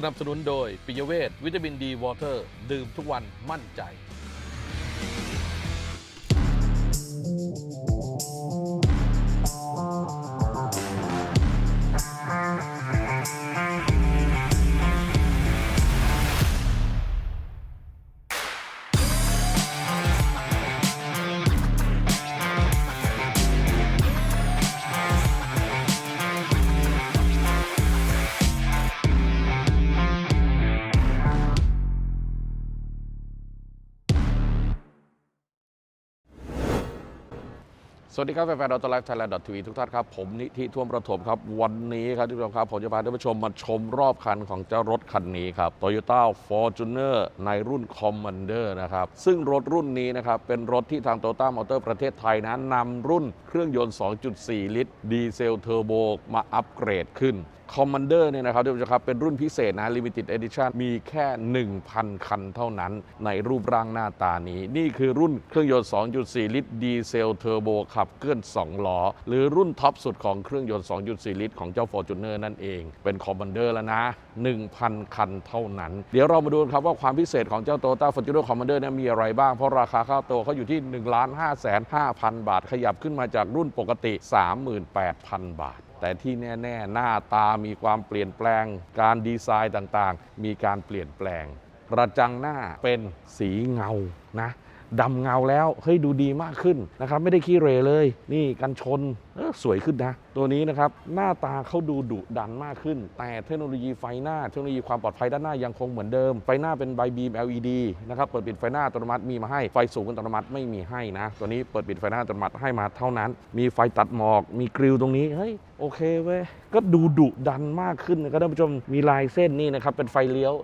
สนับสนุนโดยปิยเวทวิตามินดีวอเตอร์ ดื่มทุกวันมั่นใจ วัสดีครับแฟนๆดอทไลฟ์ไทยแลนด์ทีวีทุกท่านครับ ผมนิธิท่วมประถมครับ วันนี้ครับทุกท่านครับ ผมจะพาท่านผู้ชมมาชมรอบคันของเจ้ารถคันนี้ครับ Toyota Fortuner ในรุ่น Commander นะครับ ซึ่งรถรุ่นนี้นะครับ เป็นรถที่ทาง Toyota Motor ประเทศไทยนะนำรุ่นเครื่องยนต์ 2.4 ลิตร ดีเซลเทอร์โบมาอัปเกรดขึ้น Commander เนี่ยนะครับท่านผู้ชมครับ เป็นรุ่นพิเศษนะ Limited Edition มีแค่ 1,000 คันเท่านั้น ในรูปร่างหน้าตานี้ นี่คือรุ่นเครื่องยนต์ 2.4 ลิตรดีเซลเทอร์โบขับเคลื่อน 2 ล้อ หรือรุ่นท็อปสุดของเครื่องยนต์ 2.4 ลิตรของเจ้า Fortuner นั่นเอง เป็น Commander แล้วนะ 1,000 คันเท่านั้น เดี๋ยวเรามาดูครับว่าความพิเศษของเจ้า Toyota Fortuner Commander เนี่ยมีอะไรบ้าง เพราะราคาค่าตัวเขาอยู่ที่ 1 5 5 0 0 0 บาท ขยับขึ้นมาจากรุ่นปกติ 38,000 บาท แต่ที่แน่ ๆ หน้าตามีความเปลี่ยนแปลง การดีไซน์ต่างๆ มีการเปลี่ยนแปลง กระจังหน้าเป็นสีเงานะ ดำเงาแล้วเฮ้ยดูดีมากขึ้นนะครับไม่ได้ขี้เรเลย นี่กันชนออสวยขึ้นนะ ตัวนี้นะครับหน้าตาเขาดูดุดันมากขึ้น แต่เทคโนโลยีไฟหน้าเทคโนโลยีความปลอดภัยด้านหน้ายังคงเหมือนเดิม ไฟหน้าเป็นไบบีม LED นะครับเปิดปิดไฟหน้าอัตโนมัติมีมาให้ไฟสูงอัตโนมัติไม่มีให้นะ ตัวนี้เปิดปิดไฟหน้าอัตโนมัติให้มาเท่านั้น มีไฟตัดหมอก มีกริลตรงนี้เฮ้ยโอเคเว้ยก็ดูดุดันมากขึ้นนะครับท่านผู้ชมมีลายเส้นนี่นะครับเป็นไฟเลี้ยว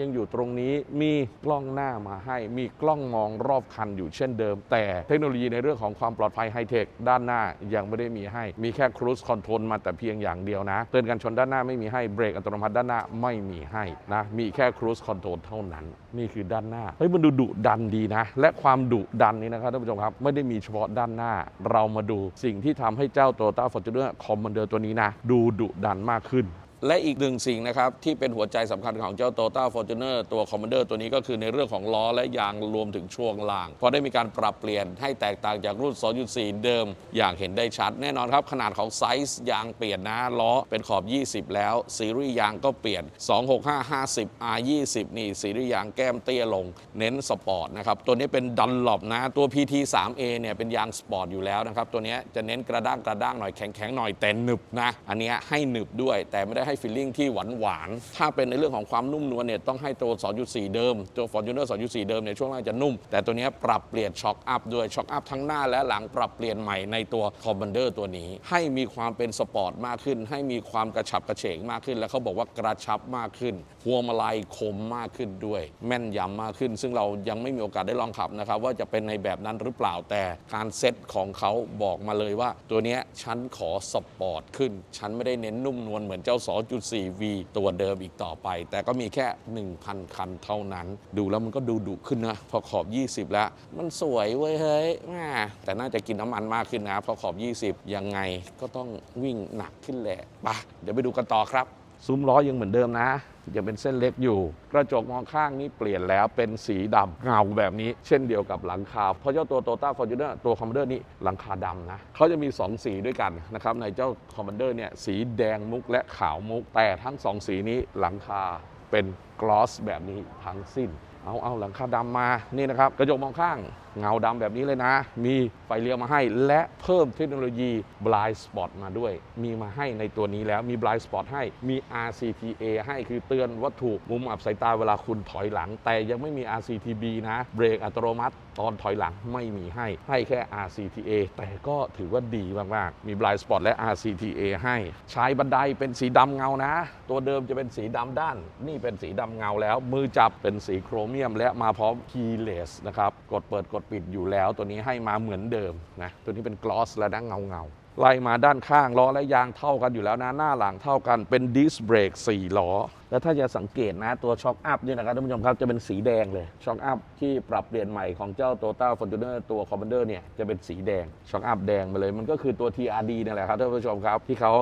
ยังอยู่ตรงนี้มีกล้องหน้ามาให้ มีกล้องมองรอบคันอยู่เช่นเดิม แต่เทคโนโลยีในเรื่องของความปลอดภัยไฮเทคด้านหน้ายังไม่ได้มีให้ มีแค่ครูซคอนโทรลมาแต่เพียงอย่างเดียวนะเตือนกันชนด้านหน้าไม่มีให้เบรกอัตโนมัติด้านหน้าไม่มีให้นะมีแค่ครูซคอนโทรลเท่านั้น นี่คือด้านหน้าเฮ้ยมันดูดุดันดีนะ และความดุดันนี้นะครับท่านผู้ชมครับไม่ได้มีเฉพาะด้านหน้า เรามาดูสิ่งที่ทำให้เจ้า Toyota Fortuner Commander ตัวนี้นะ ดูดุดันมากขึ้น และอีกหนึ่งสิ่งนะครับที่เป็นหัวใจสำคัญของเจ้า Toyota Fortuner ตัว Commander ตัวนี้ก็คือในเรื่องของล้อและยางรวมถึงช่วงล่างเพราะได้มีการปรับเปลี่ยนให้แตกต่างจากรุ่น 2.4 เดิม อย่างเห็นได้ชัด แน่นอนครับ ขนาดของไซส์ยางเปลี่ยนนะล้อเป็นขอบ 20 แล้ว ซีรีส์ยางก็เปลี่ยน 265 50 R 20นี่ซีรีส์ยางแก้มเตี้ยลง เน้นสปอร์ตนะครับตัวนี้เป็นดันหลบนะตัว PT 3A เนี่ยเป็นยางสปอร์ตอยู่แล้วนะครับตัวเนี้ยจะเน้นกระด้างกระด้างหน่อยแข็งๆหน่อยแต่หนึบนะอันเนี้ยให้หนึบด้วยแต่ไม่ได้ให้ฟีลลิ่งที่หวานหวานถ้าเป็นในเรื่องของความนุ่มนวลเนี่ยต้องให้ตัว2.4 เดิม ตัว Fortuner 2.4 เดิมเนี่ยช่วงล่างจะนุ่ม แต่ตัวนี้ปรับเปลี่ยนช็อคอัพด้วยช็อคอัพทั้งหน้าและหลังปรับเปลี่ยนใหม่ในตัว Commander ตัวนี้ ให้มีความเป็นสปอร์ตมากขึ้น ให้มีความกระฉับกระเฉงมากขึ้น แล้วเขาบอกว่ากระชับมากขึ้นพวงมาลัยคมมากขึ้นด้วย แม่นยำมากขึ้น ซึ่งเรายังไม่มีโอกาสได้ลองขับนะครับว่าจะเป็นในแบบนั้นหรือเปล่าแต่การเซ็ตของเขาบอกมาเลยว่า ตัวนี้ฉันขอสปอร์ตขึ้นฉันไม่ได้เน้นนุ่มนวลเหมือนเจ้า 2.4V ตัวเดิมอีกต่อไป แต่ก็มีแค่ 1,000 คันเท่านั้น ดูแล้วมันก็ดูดุขึ้นนะ พอขอบ 20 แล้ว มันสวยเว้ยเฮ้ยแม่แต่น่าจะกินน้ำมันมากขึ้นนะ พอขอบ 20 ยังไงก็ต้องวิ่งหนักขึ้นแหละไปะเดี๋ยวไปดูกันต่อครับ ซุ้มล้อยังเหมือนเดิมนะ ยังเป็นเส้นเล็กอยู่ กระจกมองข้างนี่เปลี่ยนแล้วเป็นสีดำเงาแบบนี้ เช่นเดียวกับหลังคา เพราะเจ้าตัวโตต้าฟอร์จูเนอร์ตัวคอมมานเดอร์นี่หลังคาดำนะเขาจะมี 2 สีด้วยกันนะครับในเจ้าคอมมานเดอร์เนี่ยสีแดงมุกและขาวมุก แต่ทั้ง 2 สีนี้หลังคาเป็นกลอสแบบนี้ทั้งสิ้น เอาเอาหลังคาดำมานี่นะครับกระจกมองข้างเงาดำแบบนี้เลยนะ มีไฟเลี้ยวมาให้ และเพิ่มเทคโนโลยี blind spot มาด้วย มีมาให้ในตัวนี้แล้วมี blind spot ให้มี RCTA ให้คือเตือนวัตถุมุมอับสายตาเวลาคุณถอยหลัง แต่ยังไม่มี RCTB นะเบรกอัตโนมัติ ตอนถอยหลังไม่มีให้ ให้แค่ RCTA แต่ก็ถือว่าดีมาก ๆ มี blind spot และ RCTA ให้ชายบันไดเป็นสีดำเงานะ ตัวเดิมจะเป็นสีดำด้าน นี่เป็นสีดำเงาแล้ว มือจับเป็นสีโครเมียม และมาพร้อม keyless นะครับกดเปิดกดปิดอยู่แล้วตัวนี้ให้มาเหมือนเดิมนะตัวนี้เป็นกลอสและดังเงาเงา ไล่มาด้านข้างล้อและยางเท่ากันอยู่แล้วนะหน้าหลังเท่ากันเป็นดิสเบรก4ล้อ แล้วถ้าจะสังเกตนะตัวช็อคอัพเนี่ยนะครับท่านผู้ชมครับจะเป็นสีแดงเลยช็อคอัพที่ปรับเปลี่ยนใหม่ของเจ้า t o y o t a Fortuner ตัว Commander เนี่ยจะเป็นสีแดงช็อคอัพแดงมาเลย มันก็คือตัว TRD นี่แหละครับท่านผู้ชมครับที่เขา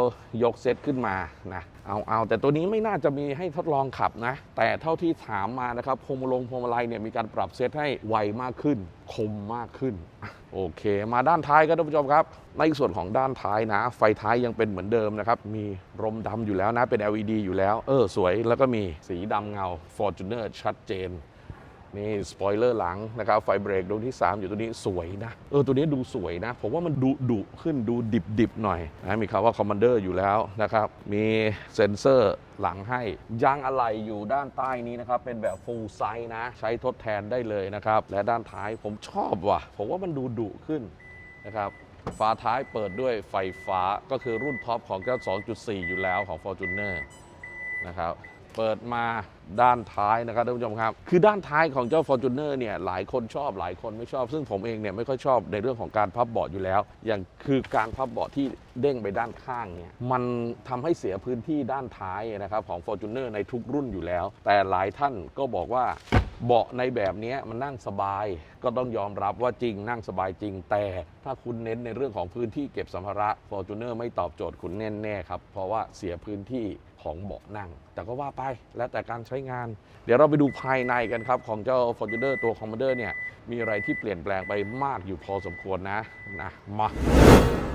ยกเซตขึ้นมานะเอาเอาแต่ตัวนี้ไม่น่าจะมีให้ทดลองขับนะ แต่เท่าที่ถามมานะครับพวงมาลงพวงมาลัยเนี่ยมีการปรับเซตให้ไวมากขึ้น คมมากขึ้น โอเค มาด้านท้ายครับท่านผู้ชมครับ ในส่วนของด้านท้ายนะ ไฟท้ายยังเป็นเหมือนเดิมนะครับ มีรมดำอยู่แล้วนะ เป็น LED อยู่แล้ว เออ สวย แล้วก็มีสีดำเงา Fortuner ชัดเจน นี่สปอยเลอร์หลังนะครับไฟเบรกดวงที่ 3 อยู่ตัวนี้สวยนะเออตัวนี้ดูสวยนะ ผมว่ามันดุดุขึ้นดูดิบดิบหน่อยนะมีคำว่า Commander อยู่แล้วนะครับ มีเซ็นเซอร์หลังให้ยางอะไหล่อยู่ด้านใต้นี้นะครับ เป็นแบบ full size นะ ใช้ทดแทนได้เลยนะครับ และด้านท้ายผมชอบว่ะ ผมว่ามันดูดุขึ้นนะครับฝาท้ายเปิดด้วยไฟฟ้าก็คือรุ่นท็อปของเจ้า2.4 อยู่แล้วของ Fortuner นะครับ เปิดมาด้านท้ายนะครับท่านผู้ชมครับ คือด้านท้ายของเจ้า Fortuner เนี่ยหลายคนชอบหลายคนไม่ชอบ ซึ่งผมเองเนี่ยไม่ค่อยชอบในเรื่องของการพับเบาะอยู่แล้ว อย่างคือการพับเบาะที่เด้งไปด้านข้างเนี่ยมันทำให้เสียพื้นที่ด้านท้ายนะครับของ Fortuner ในทุกรุ่นอยู่แล้ว แต่หลายท่านก็บอกว่าเบาะในแบบนี้มันนั่งสบาย ก็ต้องยอมรับว่าจริงนั่งสบายจริง แต่ถ้าคุณเน้นในเรื่องของพื้นที่เก็บสัมภาระ Fortuner ไม่ตอบโจทย์คุณแน่ๆครับเพราะว่าเสียพื้นที่ ของเบาะนั่ง แต่ก็ว่าไปแล้วแต่การใช้งาน เดี๋ยวเราไปดูภายในกันครับ ของเจ้า Fortuner ตัว Commander เนี่ย มีอะไรที่เปลี่ยนแปลงไปมากอยู่พอสมควรนะนะมา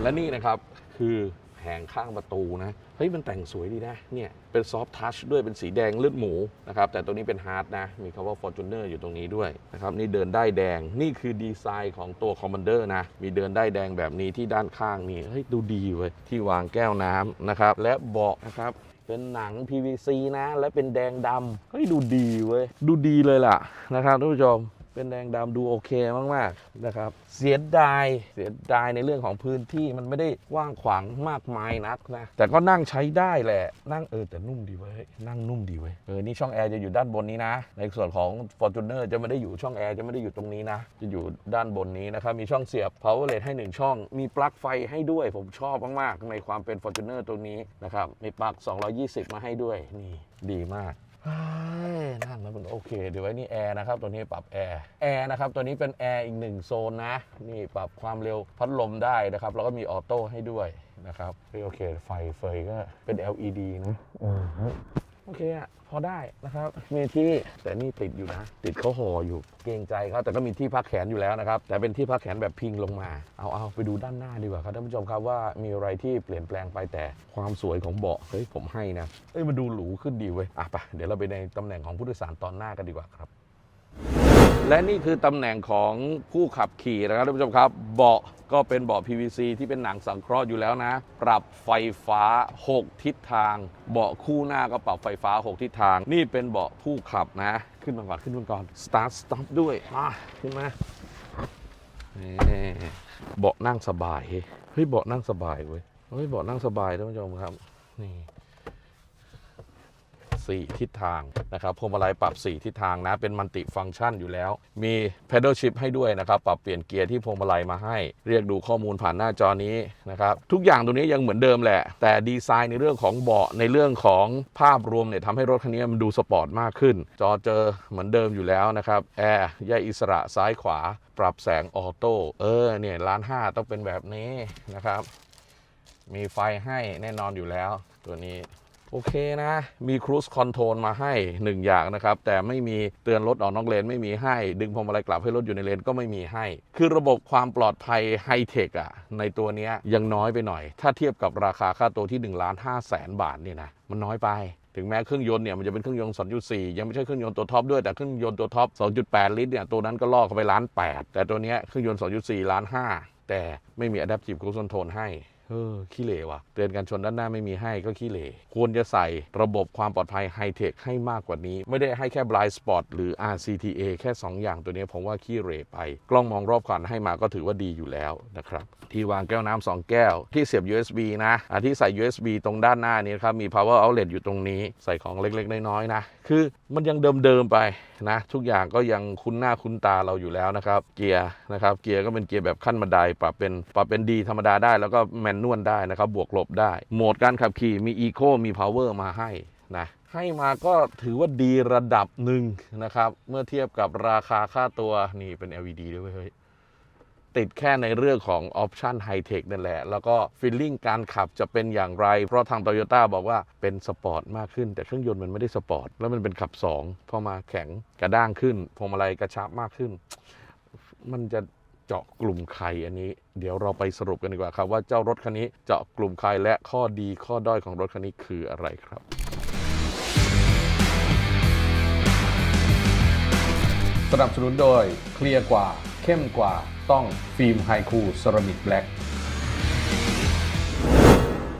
และนี่นะครับคือแผงข้างประตูนะ เฮ้ย มันแต่งสวยดีนะ เนี่ย เป็นซอฟทัชด้วยเป็นสีแดงเลือดหมูนะครับ แต่ตัวนี้เป็นฮาร์ดนะ มีคำว่า Fortuner อยู่ตรงนี้ด้วยนะครับ นี่เดินได้แดง นี่คือดีไซน์ของตัว Commander นะ มีเดินได้แดงแบบนี้ที่ด้านข้างนี่ เฮ้ย ดูดีเว้ย ที่วางแก้วน้ำนะครับ และเบาะนะครับ เป็นหนัง PVC นะ และเป็นแดงดำเฮ้ยดูดีเว้ย ดูดีเลยล่ะนะครับท่านผู้ชม เป็นแดงดำดูโอเคมากๆนะครับ เสียดายเสียดายในเรื่องของพื้นที่มันไม่ได้กว้างขวางมากมายนักนะแต่ก็นั่งใช้ได้แหละ นั่งเออแต่นุ่มดีเว้ยนั่งนุ่มดีเว้ยเออนี่ช่องแอร์จะอยู่ด้านบนนี้นะ ในส่วนของ Fortuner จะไม่ได้อยู่ช่องแอร์จะไม่ได้อยู่ตรงนี้นะ จะอยู่ด้านบนนี้นะครับมีช่องเสียบ power LED ให้ 1 ช่อง มีปลั๊กไฟให้ด้วยผมชอบมากๆในความเป็น Fortuner ตัวนี้นะครับมีปลั๊ก220 มาให้ด้วยนี่ดีมาก นั่งแล้วมันโอเค เดี๋ยวไว้นี่แอร์นะครับ ตัวนี้ปรับแอร์ แอร์นะครับ ตัวนี้เป็นแอร์อีกหนึ่งโซนนะ นี่ปรับความเร็วพัดลมได้นะครับ แล้วก็มีออโต้ให้ด้วยนะครับเฮ้ยโอเค ไฟเฟยก็เป็น LED นะ โอเคอะพอได้นะครับ มีที่แต่นี่ติดอยู่นะ ติดเขาห่ออยู่ เกรงใจเขาแต่ก็มีที่พักแขนอยู่แล้วนะครับ แต่เป็นที่พักแขนแบบพิงลงมา เอาเอาไปดูด้านหน้าดีกว่าครับท่านผู้ชมครับว่ามีอะไรที่เปลี่ยนแปลงไปแต่ความสวยของเบาะเฮ้ยผมให้นะเอ้ยมันดูหรูขึ้นดีเว้ยอะไปเดี๋ยวเราไปในตำแหน่งของผู้โดยสารตอนหน้ากันดีกว่าครับ และนี่คือตำแหน่งของผู้ขับขี่นะครับท่านผู้ชมครับ เบาะก็เป็นเบาะ PVC ที่เป็นหนังสังเคราะห์อยู่แล้วนะ ปรับไฟฟ้า 6 ทิศทาง เบาะคู่หน้าก็ปรับไฟฟ้า 6 ทิศทาง นี่เป็นเบาะผู้ขับนะ ขึ้นมาก่อนขึ้นมาก่อน start stop ด้วยมาขึ้นมาเบาะนั่งสบาย เฮ้ยเบาะนั่งสบายเว้ยเฮ้ยเบาะนั่งสบายท่านผู้ชมครับนี่ 4 ทิศทางนะครับพวงมาลัยปรับ 4 ทิศทางนะเป็นมัลติฟังก์ชันอยู่แล้ว มี pedal shift ให้ด้วยนะครับ ปรับเปลี่ยนเกียร์ที่พวงมาลัยมาให้ เรียกดูข้อมูลผ่านหน้าจอนี้นะครับทุกอย่างตรงนี้ยังเหมือนเดิมแหละ แต่ดีไซน์ในเรื่องของเบาะในเรื่องของภาพรวมเนี่ยทำให้รถคันนี้มันดูสปอร์ตมากขึ้น จอเจอเหมือนเดิมอยู่แล้วนะครับแอร์แยกอิสระซ้ายขวา ปรับแสงออโต้เออเนี่ยล้านห้าต้องเป็นแบบนี้นะครับ มีไฟให้แน่นอนอยู่แล้วตัวนี้ โอเคนะ มีครู i คอนโทรลมาให้ 1 อย่างนะครับ แต่ไม่มีเตือนรถออกนอกเลนไม่มีให้ ดึงพวงมาลัยกลับให้รถอยู่ในเลนก็ไม่มีให้ คือระบบความปลอดภัยไฮเทคอะในตัวนี้ยังน้อยไปหน่อย ถ้าเทียบกับราคาค่าตัวที่1ล้าน5แสนบาทเนี่ยนะมันน้อยไปถึงแม้เครื่องยนต์เนี่ยมันจะเป็นเครื่องยนต์ 2.4 ยังไม่ใช่เครื่องยนต์ตัวท็อปด้วยแต่เครื่องยนต์ตัวท็อป 2.8 ลิตรเนี่ยตัวนั้นก็ล่อเข้าไปล้าน 8 แต่ตัวนี้เครื่องยนต์ 2.4 ล้าน 5 แต่ไม่มี Adaptive Cruise Control ให้ เออขี้เหร่ว่ะเตือนกันชนด้านหน้าไม่มีให้ก็ขี้เหร่ควรจะใส่ระบบความปลอดภัยไฮเทคให้มากกว่านี้ ไม่ได้ให้แค่ blind spot หรือ RCTA แค่ 2 อย่างตัวนี้ผมว่าขี้เหร่ไป กล้องมองรอบคันให้มาก็ถือว่าดีอยู่แล้วนะครับที่วางแก้วน้ำสองแก้ว ที่เสียบ USB นะอะที่ใส่ USB ตรงด้านหน้านี้ครับมี power outlet อยู่ตรงนี้ ใส่ของเล็กๆ น้อยๆนะคือ มันยังเดิมๆไปนะทุกอย่างก็ยังคุ้นหน้าคุ้นตาเราอยู่แล้วนะครับ เกียร์นะครับเกียร์ก็เป็นเกียร์แบบขั้นบันไดปรับเป็นปรับเป็นดีธรรมดาได้แล้วก็แมนนวลได้นะครับ บวกลบได้ โหมดการขับขี่มีอีโคมีพาวเวอร์มาให้นะให้มาก็ถือว่าดีระดับหนึ่งนะครับ เมื่อเทียบกับราคาค่าตัวนี่เป็น LED ด้วยเวยเฮ้ย ติดแค่ในเรื่องของออปชันไฮเทคนั่นแหละ แล้วก็ฟีลลิ่งการขับจะเป็นอย่างไร เพราะทางโตโยต้าบอกว่าเป็นสปอร์ตมากขึ้น แต่เครื่องยนต์มันไม่ได้สปอร์ต แล้วมันเป็นขับ 2 พอมาแข็งกระด้างขึ้นพวงมาลัยกระชับมากขึ้น มันจะเจาะกลุ่มใครอันนี้ เดี๋ยวเราไปสรุปกันดีกว่าครับ ว่าเจ้ารถคันนี้เจาะกลุ่มใครและข้อดีข้อด้อยของรถคันนี้คืออะไรครับสนับสนุนโดยเคลียร์กว่า เข้มกว่า ต้องฟิล์มไฮคูเซรามิกแบล็ก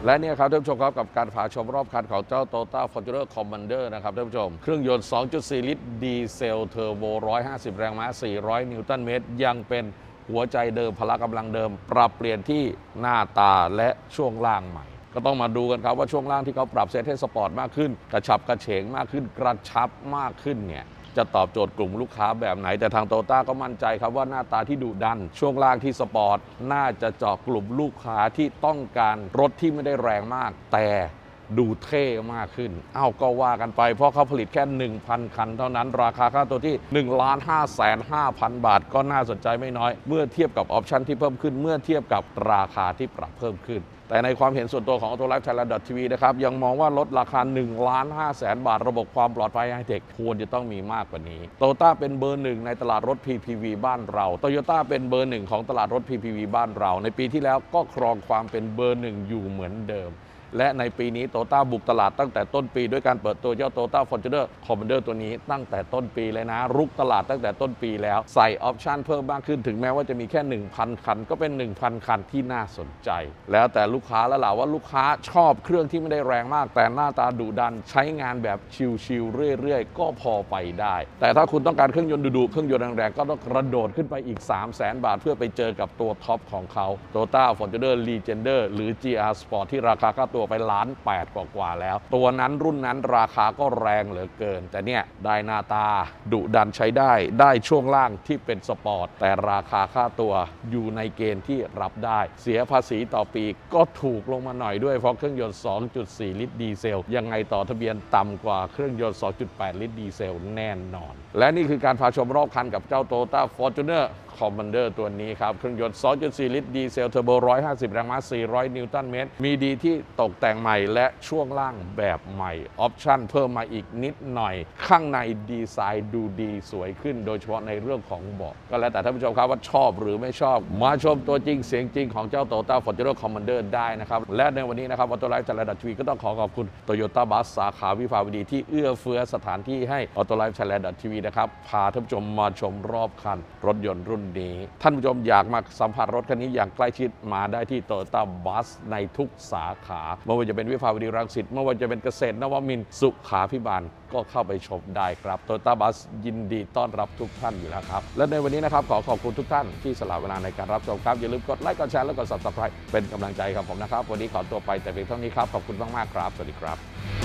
และเนี่ยครับท่านผู้ชมครับกับการพาชมรอบคันของเจ้า Toyota Fortuner Commander นะครับท่านผู้ชม เครื่องยนต์ 2.4 ลิตร ดีเซลเทอร์โบ 150 แรงม้า 400 นิวตันเมตร ยังเป็นหัวใจเดิมพละกำลังเดิม ปรับเปลี่ยนที่หน้าตาและช่วงล่างใหม่ ก็ต้องมาดูกันครับว่าช่วงล่างที่เขาปรับเซตให้สปอร์ตมากขึ้น กระชับกระเฉงมากขึ้น กระชับมากขึ้นเนี่ย จะตอบโจทย์กลุ่มลูกค้าแบบไหน แต่ทางโตต้าก็มั่นใจครับว่าหน้าตาที่ดุดัน ช่วงล่างที่สปอร์ต น่าจะเจาะกลุ่มลูกค้าที่ต้องการรถที่ไม่ได้แรงมาก แต่ ดูเท่มากขึ้น เอ้าก็ว่ากันไป เพราะเขาผลิตแค่ 1,000 คัน เท่านั้น ราคาค่าตัวที่1 5 5 0 0 0 บาท ก็น่าสนใจไม่น้อย เมื่อเทียบกับออปชันที่เพิ่มขึ้น เมื่อเทียบกับราคาที่ปรับเพิ่มขึ้น แต่ในความเห็นส่วนตัวของ Auto Life Thailand TV นะครับ ยังมองว่าลดราคา1ล้าน5แสนบาท ระบบความปลอดภัยไฮเทคควรจะต้องมีมากกว่านี้ โตต้าเป็นเบอร์หนึ่งในตลาดรถ PPV บ้านเราโตโยต้าเป็นเบอร์หนึ่งของตลาดรถ PPV บ้านเรา ในปีที่แล้วก็ครองความเป็นเบอร์หนึ่งอยู่เหมือนเดิม และในปีนี้โตต้าบุกตลาดตั้งแต่ต้นปี ด้วยการเปิดตัวเจ้าโตต้าฟอร์จูเนอร์คอมมานเดอร์ตัวนี้ตั้งแต่ต้นปีเลยนะ รุกตลาดตั้งแต่ต้นปีแล้ว ใส่ออปชันเพิ่มมากขึ้นถึงแม้ว่าจะมีแค่ 1,000 คัน ก็เป็น 1,000 คันที่น่าสนใจ แล้วแต่ลูกค้าแล้วล่ะว่าลูกค้าชอบเครื่องที่ไม่ได้แรงมาก แต่หน้าตาดุดันใช้งานแบบชิลๆเรื่อยๆ ก็พอไปได้ แต่ถ้าคุณต้องการเครื่องยนต์ดุๆเครื่องยนต์แรงๆก็ต้องกระโดดขึ้นไปอีก 3 0 0 0 0 0 บาท เพื่อไปเจอกับตัวท็อปของเขา Toyota Fortuner Legender หรือ GR Sport ที่ราคาค่าตัวไปล้าน8กว่าๆแล้ว ตัวนั้นรุ่นนั้นราคาก็แรงเหลือเกิน แต่เนี่ยได้หน้าตาดุดันใช้ได้ได้ช่วงล่างที่เป็นสปอร์ต แต่ราคาค่าตัวอยู่ในเกณฑ์ที่รับได้ เสียภาษีต่อปีก็ถูกลงมาหน่อยด้วยเพราะเครื่องยนต์ 2.4 ลิตรดีเซล ยังไงต่อทะเบียนต่ำกว่าเครื่องยนต์ 2.8 ลิตรดีเซลแน่นอน และนี่คือการพาชมรอบคันกับเจ้า Toyota Fortuner Commander ตัวนี้ครับ เครื่องยนต์ 2.4 ลิตร ดีเซลเทอร์โบ 150 แรงม้า 400 นิวตันเมตร มีดีที่ตกแต่งใหม่และช่วงล่างแบบใหม่ ออปชั่นเพิ่มมาอีกนิดหน่อย ข้างในดีไซน์ดูดีสวยขึ้น โดยเฉพาะในเรื่องของเบาะก็แล้วแต่ท่านผู้ชมครับว่าชอบหรือไม่ชอบ มาชมตัวจริงเสียงจริงของเจ้า Toyota Fortuner Commander ได้นะครับ และในวันนี้นะครับออโตไลฟ์จัลดัชวีก็ต้องขอขอบคุณ Toyota Bus สสาขาวิภาวดีที่เอื้อเฟื้อสถานที่ให้ออโตไลฟ์ Thailand TV นะครับพาท่านผู้ชมมาชมรอบคันรถยนต์รุ่นนี้ ท่านผู้ชมอยากมาสัมผัสรถคันนี้อย่างใกล้ชิดมาได้ที่ Toyota Bus ในทุกสาขาไม่ว่าจะเป็นวิภาวดีรังสิตไม่ว่าจะเป็นเกษตรนวมินทร์สุขาพิบาลก็เข้าไปชมได้ครับ Toyota Bus ยินดีต้อนรับทุกท่านอยู่แล้วครับ และในวันนี้นะครับขอขอบคุณทุกท่านที่สละเวลาในการรับชมครับ อย่าลืมกดไลค์กดแชร์และกด subscribe เป็นกำลังใจกับผมนะครับ วันนี้ขอตัวไปแต่เพียงเท่านี้ครับขอบคุณมากๆครับ สวัสดีครับ